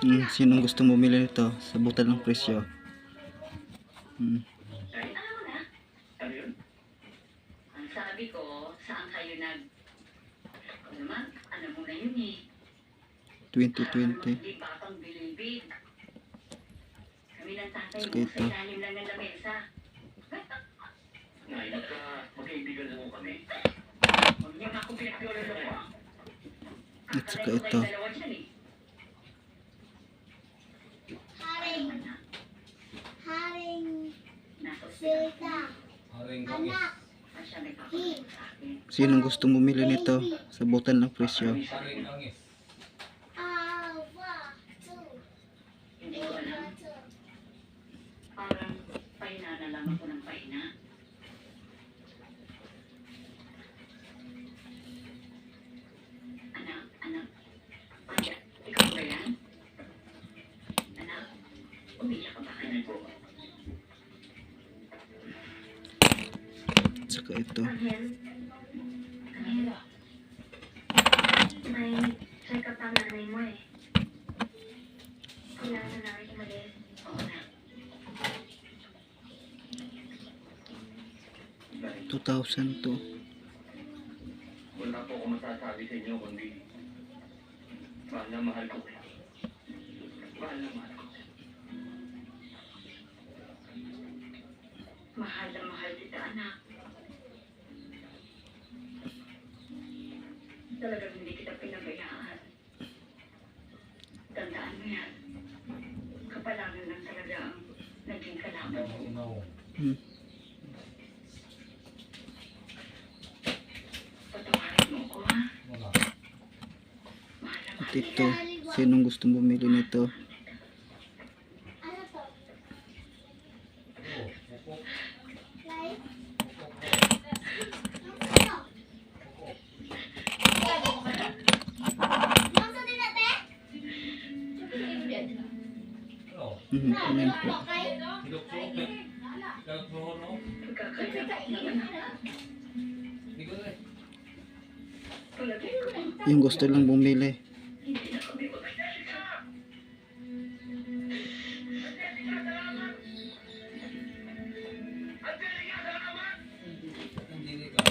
Hmm, sinong gusto bumili nito? Sabutan ng presyo. Hmm. Ano sabi ko, saan kayo nag... Ikaw naman, alam mo na yun eh. 2020. Di ba pang? Kami ng tatay mo sa ilalim lang ng lamesa. Magka magkaibigan mo kami. Huwag niyo ako pinaglolo ko. At saka ito. Anak. Sinong gustong bumili nito? Sabutan ng presyo. Parang paina na lang ako ng paina. Anak, anak. Anak, ikaw ba yan? Anak, umiyak ka ba Hindi anak? po. At saka ito. Angel, Ano? may check-up ang nanay mo eh. Kailangan na namin umalis. Oo na. Nay, 2,000 to. wala po ako masasabi sa inyo kundi mahal na mahal ko kayo. Mahal na mahal ko. Mahal na mahal kita, anak. Talagang hindi kita pinabayaan. Tandaan mo yan. Kapalangan lang talaga ang naging kalaban mo. Inaw. Hmm. Patawarin mo ko, ha? Wala. At ito. Sinong gustong bumili nito? Ano to? Oh, Palagay ko, Yung gusto lang bumili. hindi na kami magkakita. Hindi ni ka.